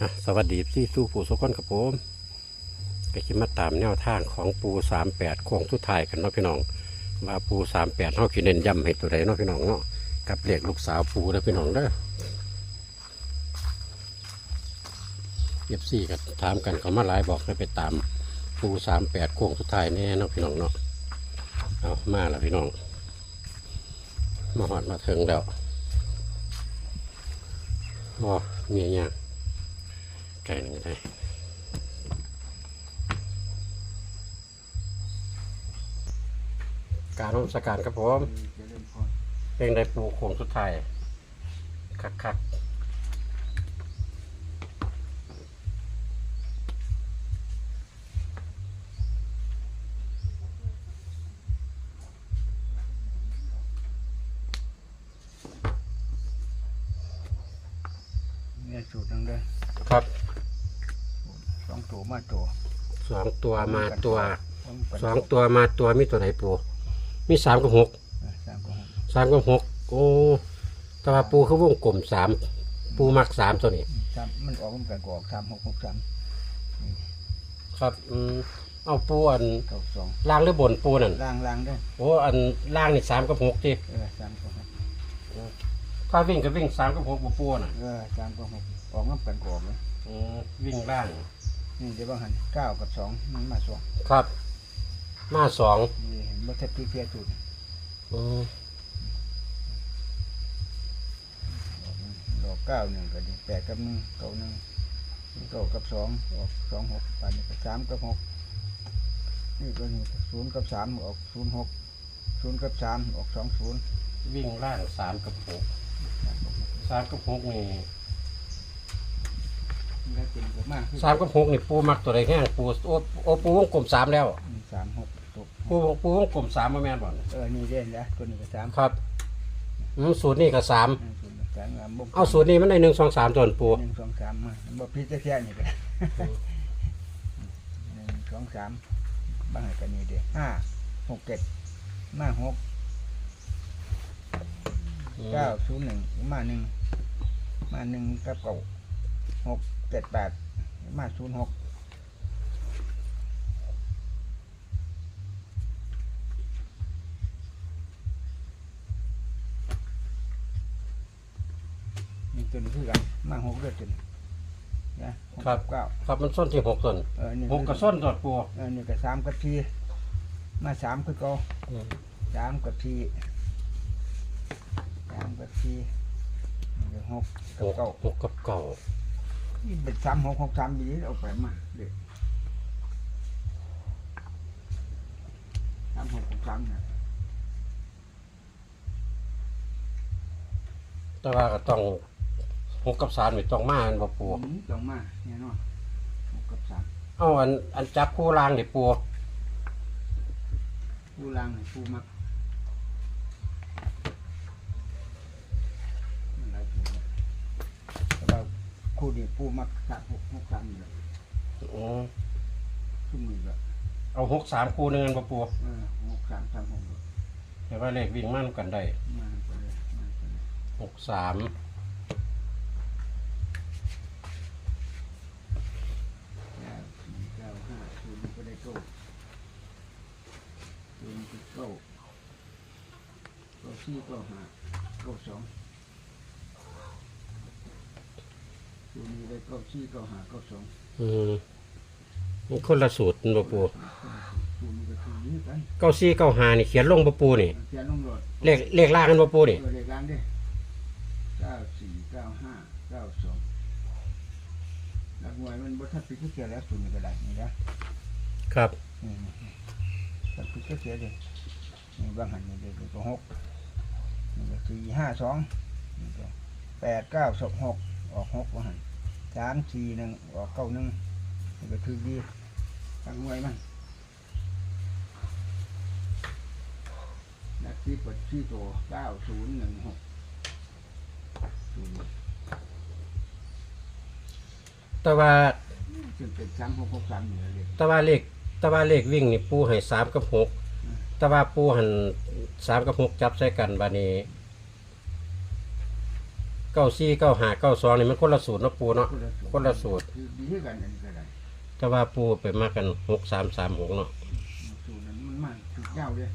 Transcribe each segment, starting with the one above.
อะสวัสดีที่สู้ผู้สุกคนกับผมก็คิดมาตามแนวทางของปูสามแปดโค้งสุดท้ายกันเนาะพี่น้องว่าปูสามแปดเขาคิดเน้นย้ำให้ตัวใดเนาะพี่น้องเนาะกับเรียกลูกสาวปูเด้อพี่น้องเด้อเอฟซีก็ถามกันเขามาหลายบอกให้ไปตามปูสามแปดโค้งสุดท้ายแน่เนาะพี่น้องเนาะเอามาแล้วพี่น้อง มาหอดมาเถึงแล้วอ๋อเมียยาก ไก่หนึ่งก็ได้การร่วมสการครับผมเพลงได้ปูโค้งสุดท้ายคักคักเนี่ยสูตรนึงเลยๆครับสอง ตัวมาตัวสองตัวมาตัวต้องเป็นสองตัวมาตัวมีตัวไหนปูมีสามกับหกเออสามกับหกสามกับหกโอ้แต่ว่าปูเขาวงกลมสามปูมักสามตัวนี้สามมันออกมันกันก็ออกสามหกหกสามครับอืมเอาปูอันเก้าสองล่างหรือบนปูนั่นล่างล่างได้โอ้อันล่างนี่สามกับหกที่เออสามกับหกถ้าวิ่งก็วิ่งสามกับหกบ่ปูน่ะเออสามกับหกออกมันกันก็ออกเลยอืมวิ่งล่าง นี่เดี๋ยวบางหันเก้ากับสองมันมาสองครับ มาสองนี่เห็นบัตรที่เพียสูตรอืมออกเก้าหนึ่งก็ดีแปดกับหนึ่งเก้าหนึ่งเก้ากับสองออกสองหกปานนี้ก็สามกับหกนี่ก็นี่ศูนย์กับสามออกศูนย์หกศูนย์กับสามออกสองศูนย์วิ่งล่างสามกับหกสามกับหกนี่ แล้วเป็นก็มากขึ้นสามกับหกนี่ปูมักตัวใดแห้งปูโอ้โอ้ปูวงกลมสามแล้ว สามหกตกปูปูวงกลมสามมาแม่นบ่อนเออนี่เด่นแล้วตัวนี้ก็สามครับอืมสูตรนี่ก็สามอืมตัวนี้สามงามบุกเอาสูตรนี้มันได้หนึ่งสองสามตัวปูหนึ่งสองสามมาบ่พิจารณานี่ก็ได้หนึ่งสองสามบ้างให้กันนี่เดียวห้าหกเจ็ดมาหกเก้าศูนย์หนึ่งมาหนึ่งมาหนึ่งกับเก้าหก เจ็ดแปดมาศูนย์หกนี่ตัวนี้คือกันมาหกเดือนตัวนี้นะหกครับ เก้าครับมันส้นที่หกส่วนเออนี่หกกับส้นตัวปูเออนี่ก็สามกับทีมาสามคือเก็สามกับทีสามกับทีนี่ก็หกหกับกเก้าหกกับเก้า นี่เป็นสามหกหกสามดีเอาไปมาเด็กสามหกหกสามนะแต่ว่าก็ต้องหกกับสามนี่ต้องมาอันบ่ปูอืมต้องมาเนี่ยเนาะหกกับสามเอาอันอันจับคู่ล่างนี่ปูผู้ล่างให้ผู้มัก คู่นี้ผู้มักสามหกหกสามนี่แหละอืมชุ่มมือละเอาหกสามคู่หนึงอันบ่ปูเออหกสามสามหกแต่ว่าเลขวิ่งมั่นกันได้มาไปเลยมาไปเลยหกสามเก้าสี่เก้าห้าศูนย์ก็ได้เก้าศูนย์ก็เก้าเก้าสี่เก้าห้าเก้าสอง ศูนย์นี้ได้เก้าสี่เก้าห้าเก้าสองอืมมันคนละสูตรมันบ่ปูศูนย์ก็คือนี้กันเก้าสี่เก้าห้านี่เขียนลงบ่ปูนี่เขียนลงโหลดเลขเลขล่างกันบ่ปูนี่เออเลขกลางดิเก้าสี่เก้าห้าเก้าสองหลักหน่วยมันบททัดปีก็เขียนแล้วศูนย์นี่ก็ได้นี่นะครับอืมทัดปีก็เขียนเลยนี่บางหันนี่เด็กก็หกนี่ก็สี่ห้าสองนี่ก็แปดเก้าสองหกออกหกบางหัน สามสี่หนึ่งออกเก้าหนึ่งนี่ก็ถือดีหลักหน่วยมันนักที่ปัดที่ตัวเก้าศูนย์หนึ่งหกศูนย์แต่ว่าซึ่งเป็นสามหกหกสามอยู่เลยแต่ว่าเลขแต่ว่าเลขวิ่งนี่ปูให้สามกับหกแต่ว่าปูหันสามกับหกจับใส่กันบานี้ เก้าสี่เก้าห้าเก้าสองนี่มันคนละสูตรเนาะปูเนาะคนละสูตรคนละสูตรคือดีที่กันอันนี้ก็ได้แต่ว่าปูไปมากันหกสามสามหกเนาะสูตรนั้นมันมากสูตรยาวเลย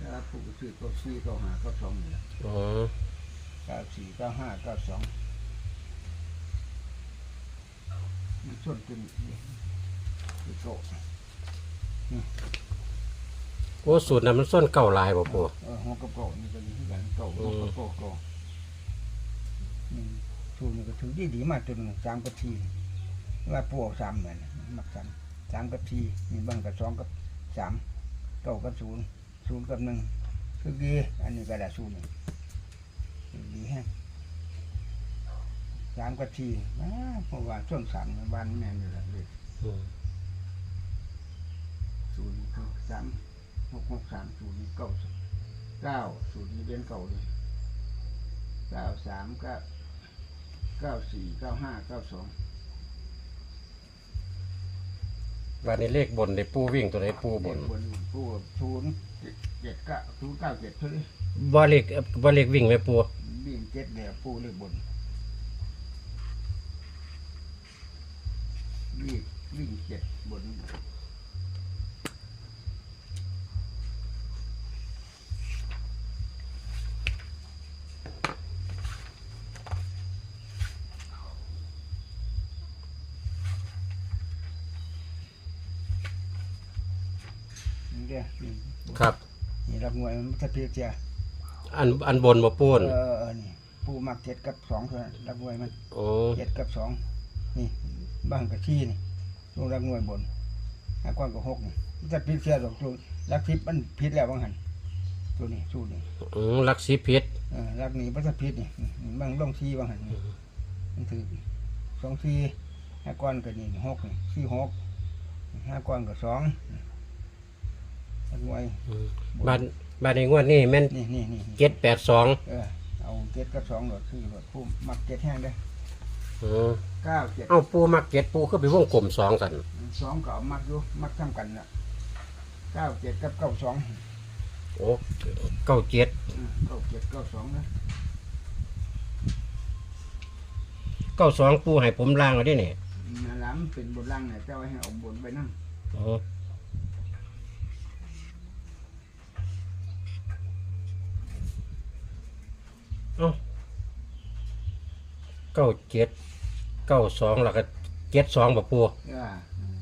ถ้าผู้ก็ซื้อเก็สี่เก็ห้าเก็สองนี่แหละอ๋อเก้าสี่เก้าห้าเก้าสองมันส่วนจนนี่คือโต โอ้สูตรนั้นมันส้นเก้าลายบ่ปูเออหัวกระโปงนี่ก็ดีที่กันโตหัวกระโปงโตอืมสูตรนี่ก็ถือดีดีๆมากจนสามกับทีว่าปูเอาสามเหมือนมักสามสามกับทีมีบ้างกับสองกับสามเก้ากับศูนย์ศูนย์กับหนึ่งคือดีอันนี้ก็ได้ศูนย์นี่คือดีแฮะสามกับทีอ้าเพราะว่าช่วงสามในบ้านแม่นี่แหละเลยอืมศูนย์คือสาม หกหกสามศูนย์เก้าเก้าศูนย์นี่เรียนเก่าเลยเก้าสามเก้าเก้าสี่เก้าห้าเก้าสองวันนี้เลขบนในปูวิ่งตัวไหนปูบนบนผู้ศูนย์เจ็ดเก้าศูนย์เก้าเจ็ดเท่านี้บ่เลขบ่เลขวิ่งไหมปูวิ่งเจ็ดเดียวผู้เลยบนวิ่งวิ่งเจ็ดบน เด้อนี่ครับ นี่รับงวยมันจะเพียเจียอันอันบนบ่ปูนเออเออนี่ปูมักเจ็ดกับสองเท่านั้นรับงวยมันโอ้เจ็ดกับสองนี่บ้างกับขี้นี่ลงรับงวยบนหากว้างกับหกนี่มันจะพิษเสียดอกตัวรักทิพย์มันพิษแล้วบางหันตัวนี้สู้นี่อืมลักสีพิษเออรักนี่มันจะพิษนี่นี่บางลงที่บางหันนี่มันถือสองที่ห้าก้อนกับนี่หกนี่ที่หกห้าก้อนกับสอง รักงวยอืมบ้านบ้านในงวดนี้แม่นนี่นี่นี่เจ็ดแปดสองเออเอาเจ็ดกับสองหลดคือหลดผู้มักเจ็ดแห้งได้อืมเก้าเจ็ดเอ้าปูมักเจ็ดปูคือไปวงกลมสองสันสองก็เอามักอยู่มักทำกันน่ะเก้าเจ็ดกับเก้าสองโอ้เก้าเจ็ดอืมเก้าเจ็ดเก้าสองนะเก้าสองปูให้ผมล่างเอาได้เนี่ยนาล้ำเป็นบนล่างเนี่ยเจ้าให้เอาบนไปนั่งอ๋อ อ้าเก้าเจ็ดเก้าสองแล้วก็เจ็ดสองบ่ปูเอออืม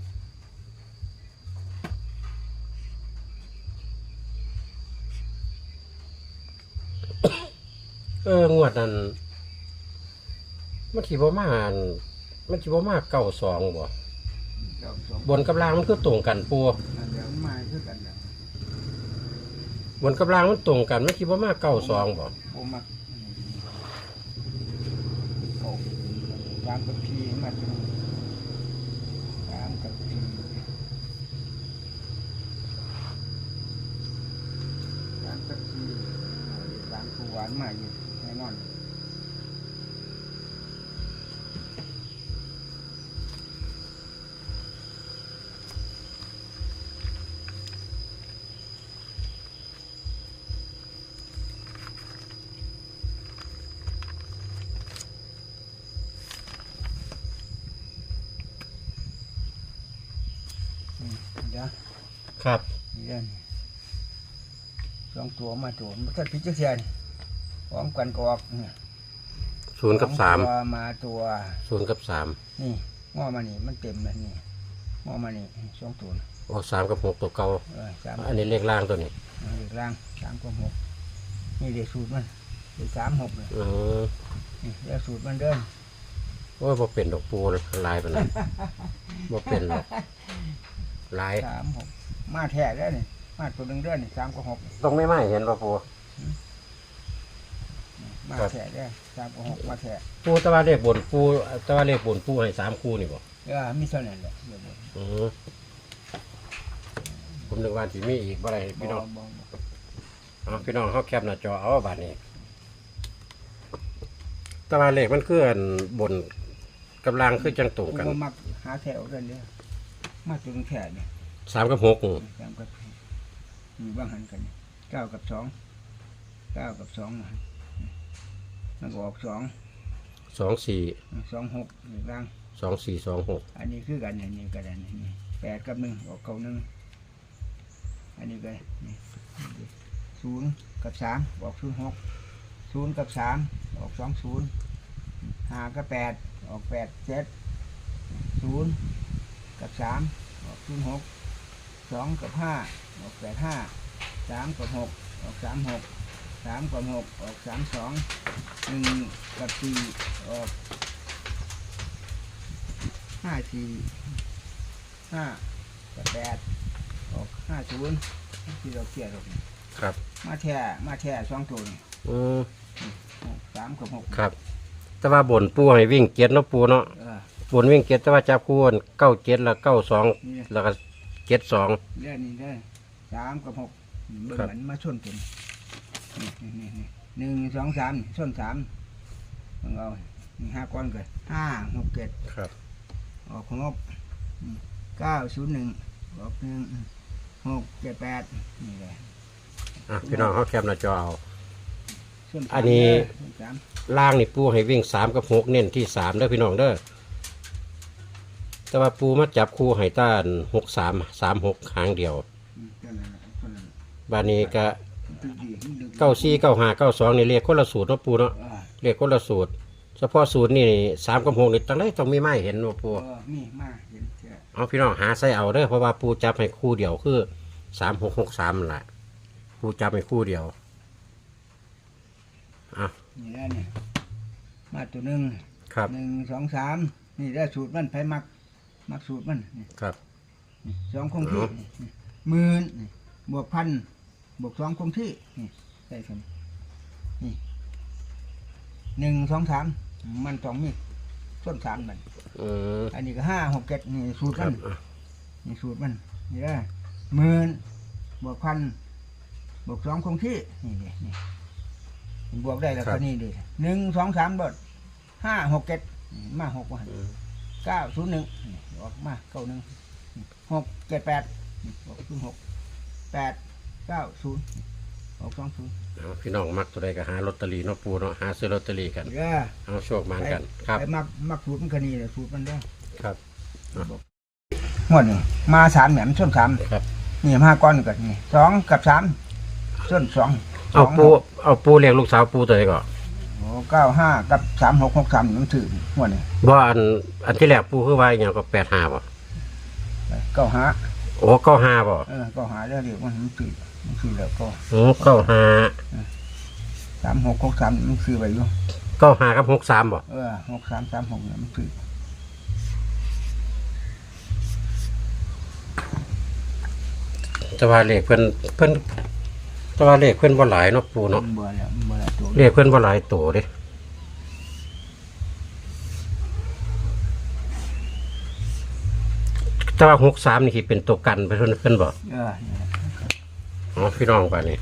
เอองวดนั้นมันขี่บ่มาอันมันขี่บ่มาเก้าสองบ่เก้าสองบนกับล่างมันคือตรงกันปูนั่นเดี๋ยวมันมาคือกันน่ะบนกับล่างมันตรงกันมันขี่บ่มาเก้าสองบ่โอ้มักอืมโอ้ตามกับพีมาดูต อืมเดี๋ยวครับเดี๋ยวนี่สองตัวมาตัวมันก็พิจารณาพร้อมกันก็ออกเนี่ยศูนย์กับสามองตัวมาตัวศูนย์กับสามนี่ง้อมานี่มันเต็มเลยนี่ง้อมานี่สองตัวน่ะโอ้สามกับหกตัวเก่าเออสามอันนี้เลขล่างตัวนี้เอาเด็กล่างสามกับหกนี่เด็กสูตรมันเด็กสามหกเลยอือนี่เด็กสูตรมันเดินโอ้ยบ่เป็นดอกปูลายปานนั้นบ่เป็นหรอก ลายสามหกมาแท้ได้นี่มาตัวหนึ่งเดินนี่สามกับหกต้องไม่ไม่เห็นป่ะปูมาครับแท้ได้สามกับหกมาแท้ปูแตะวันเลขบนปูแตะวันเลขบนปูให้สามคู่นี่บ่เออมีเท่านั้นแหละเดี๋ยวบ่อือผมนึกว่าสิมีอีกบ่ได้พี่น้องบ่บ่บ่เอาพี่น้องเขาแคปหน้าจอเอาบัดนี้แตะวันเลขมันคืออันบนกับล่างคือจังตรงกันกูบ่มักหาแถวเดินเลย มาตัวหนึงแท้เนี่ยสามกับหกสามกับมีบ้างหันกันนี่เก้ากับสองเก้ากับสองนะมันก็ออกสองสองสี่สองหกอีกร่างสองสี่สองหกอันนี้คือกันอันนี้กันอันนี้แปดกับหนึ่งออกเก้าหนึ่งอันนี้ก็นี่ศูนย์กับสามออกศูนย์หกศูนย์กับสามออกสองศูนย์ห้ากับแปดออกแปดเจ็ดศูนย์ กับสามออกศูนย์หกสองกับห้าออกแปดห้าสามกับหกออกสามหกสามกับหกออกสามสองหนึ่งกับสี่ออกห้าสี่ห้ากับแปดออกห้าศูนย์ที่เราเกี่ยหรอกนี่ครับ มาแท่มาแท่สองตัวนี่อืมสามกับหกครับ แต่ว่าบนปูให้วิ่งเจ็ดเนาะปูเนาะเออ บนวิ่งเจ็ดแต่ว่าจับคู่เก้าเจ็ดแล้วเก้าสองนี่แล้วก็เจ็ดสอง เรื่องนี้ได้อสามกับหกเบิ่งครับ มันมาชนกันนี่นี่นี่นี่หนึ่งสองสามชนสามเบิ่งเอานี่ห้าก้อนเกิดห้าหกเจ็ดครับ ออกงบเก้าศูนย์หนึ่งออกหนึ่งหกเจ็ดแปดนี่เลยอะพี่น้องเขาแคปหน้าจอเอาส้นสามอันนี้ เด้ส้นสามล่างนี่ปูให้วิ่งสามกับหกเน้นที่สามเด้อพี่น้องเด้อ แต่ว่าปูมาจับคู่ให้ต้านหกสามสามหกหางเดียวอืมเท่านั้นแหละเท่านั้นบานนี้ก็ตึกดีมันดึกเก้าสี่เก้าห้าเก้าสองนี่เรียกคนละสูตรเนาะปูเนาะเออเรียกคนละสูตร เฉพาะสูตรนี่สามกับหกนี่ตั้งได้ต้องมีไม้เห็นเนาะปูเออมีมากเห็นเชื่อเอาพี่น้องหาใส่เอาเด้อเพราะว่าปูจับให้คู่เดียวคือสามหกหกสามแหละปูจับให้คู่เดียวอะนี่แหละเนี่ยมาตัวหนึ่งครับหนึ่งสองสามนี่ได้สูตรมันไผมัก มักสูตรมันนี่ครับ นี่สองคงที่นี่นี่หมื่นนี่บวกพันบวกสองคงที่นี่ได้ครับนี่หนึ่งสองสามมันสองมีส้นสามมันอืมอันนี้ก็ห้าหกเจ็ดนี่สูตรคมัรับน อะนี่สูตรมันนี่ได้หมื่นบวกพันบวกสองคงที่นี่นี่นี่บวกได้แล้วก็นี่ดิหนึ่งสองสามบดห้าหกเจ็ดนี่มาหกวันอืม เก้าศูนย์หนึ่งนี่ออกมาเก้าหนึ่งหกเจ็ดแปดนี่ออกศูนย์หกแปดเก้าศูนย์ออกสองศูนย์เอาพี่น้องมักตัวใดก็หาลอตเตอรี่เนาะปูเนาะหาซื้อลอตเตอรี่กัน เด้อเอาโชคมากันครับไอ้มักมักสูตรมันคนีเลยสูตรมันได้อครับงวดนี่มาสามแหนมส้นสามครับ นี่มาก้อนกับนี่สองกับสามส้นสองเอาปูเอาปูเรียกลูกสาวปูตัวใดก่อน โอ้เก้าห้ากับสามหกหกสามมันถือหัวนี่บ่อันอันที่แรกปูคือว่าอหย่างก็แปดห้าบ่เก้าห้าโอ้เก้าห้าบ่เออเก้าห้าเรื่องเดียวมันมันถือมันถือแล้วก็โอ้เก้าห้าสามหกหกสามมันถือไปอยู่เก้าห้ากับหกสามบ่เออหกสามสามหกเนี่ยมันถือแต่ว่าเลขเพิ่นเพิ่นแต่ว่าเลขเพิ่นบ่หลายเนาะปูเนาะมันเบื่อแล้วมันเบื่อแล้ว ตัวเลขเพิ่นบ่หลายตัวเด้แต่ว่าหกสามนี่สิเป็นตัวกันไปเพิ่นเพิ่นบ่เออนี่แหละอ๋อพี่น้องป่านี้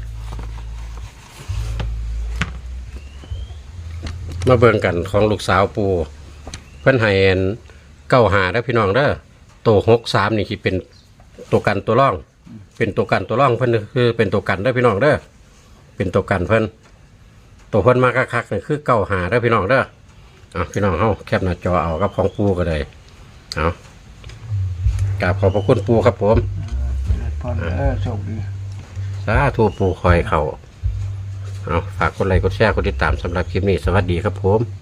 มาเบิ่งกันของลูกสาวปูเพิ่นให้อันเก้าหาได้อพี่น้องเด้อตัวหกสามนี่คือเป็นตัวกันตัวร่อง เป็นตัวกันตัวร่องเพิ่นคือเป็นตัวกันได้อพี่น้องเด้อเป็นตัวกันเพิ่น ตัวเพิ่นมาคักๆนี่คือเก้าหาได้อพี่น้องเด้อเอาพี่น้องเฮาแคปหน้าจอเอากับของปูก็ได้เอากราบขอบพระคุณปูครับผม พอเออโชคดี สาธุปูคอยเขาเอาฝากกดไลค์กดแชร์กดติดตามสำหรับคลิปนี้ สวัสดีครับผม